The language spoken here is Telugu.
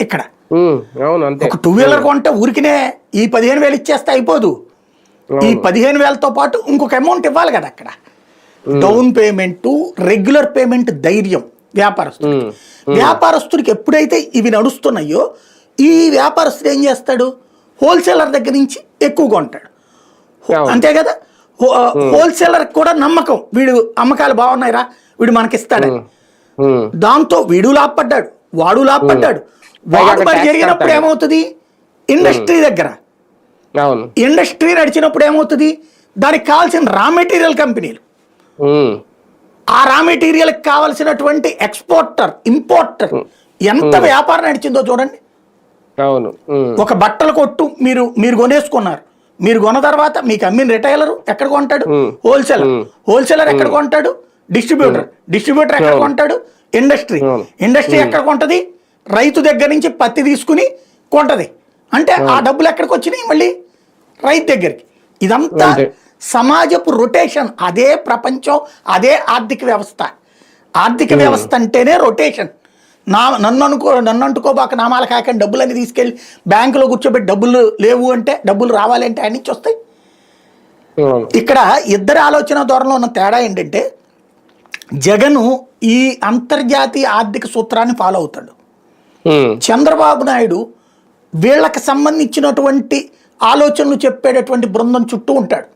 ఇక్కడ. ఒక టూ వీలర్ కొంటే ఊరికినే ఈ పదిహేను వేలు ఇచ్చేస్తే అయిపోదు. ఈ పదిహేను వేలతో పాటు ఇంకొక అమౌంట్ ఇవ్వాలి కదా అక్కడ. డౌన్ పేమెంట్ రెగ్యులర్ పేమెంట్ ధైర్యం వ్యాపారస్తుడు ఉమ్, వ్యాపారస్తుడికి ఎప్పుడైతే ఇవి నడుస్తున్నాయో ఈ వ్యాపారస్తుడు ఏం చేస్తాడు? హోల్సేలర్ దగ్గర నుంచి ఎక్కువ కొంటాడు. హో- అవును. అంతే కదా? హోల్సేలర్ కూడా నమ్మకం. వీడు అమ్మకాలు బాగున్నాయిరా వీడు మనకిస్తాడని. ఉమ్, దాంతో వీడు లాభపడ్డాడు వాడు లాభపడ్డాడు. పైగా వాడు అక్కడ మరి tax జరిగినప్పుడు. ఏమవుతుంది? ఇండస్ట్రీ దగ్గర. అవును. ఇండస్ట్రీ నడిచినప్పుడు ఏమవుతుంది? దానికి కావాల్సిన రా మెటీరియల్ కంపెనీలు. ఉమ్, ఆ రా మెటీరియల్కి కావాల్సినటువంటి ఎక్స్పోర్టర్ ఇంపోర్టర్ ఎంత వ్యాపారం నడిచిందో చూడండి. అవును. ఒక బట్టల కొట్టు మీరు మీరు కొనేసుకున్నారు. మీరు కొన్న తర్వాత మీకు అమ్మిన రిటైలర్ ఎక్కడ కొంటాడు? హోల్సేలర్ హోల్సేలర్ ఎక్కడ కొంటాడు? డిస్ట్రిబ్యూటర్ డిస్ట్రిబ్యూటర్ ఎక్కడ కొంటాడు? ఇండస్ట్రీ. ఇండస్ట్రీ ఎక్కడ కొంటది? రైతు దగ్గర నుంచి పత్తి తీసుకుని కొంటది. అంటే ఆ డబ్బులు ఎక్కడికి వచ్చినాయి మళ్ళీ? రైతు దగ్గరికి. ఇదంతా. సమాజపు రొటేషన్ అదే ప్రపంచం అదే ఆర్థిక వ్యవస్థ. ఆర్థిక వ్యవస్థ అంటేనే రొటేషన్ నా నన్ను అనుకో నన్ను అంటుకోబాక నామాల కాకండి డబ్బులన్నీ తీసుకెళ్ళి బ్యాంకులో కూర్చోబెట్టి డబ్బులు లేవు అంటే డబ్బులు రావాలి అంటే ఆయన నుంచి వస్తాయి. ఇక్కడ ఇద్దరి ఆలోచన ధోరణిలో ఉన్న తేడా ఏంటంటే జగను ఈ అంతర్జాతీయ ఆర్థిక సూత్రాన్ని ఫాలో అవుతాడు. చంద్రబాబు నాయుడు వీళ్ళకి సంబంధించినటువంటి ఆలోచనలు చెప్పేటటువంటి బృందం చుట్టూ ఉంటాడు.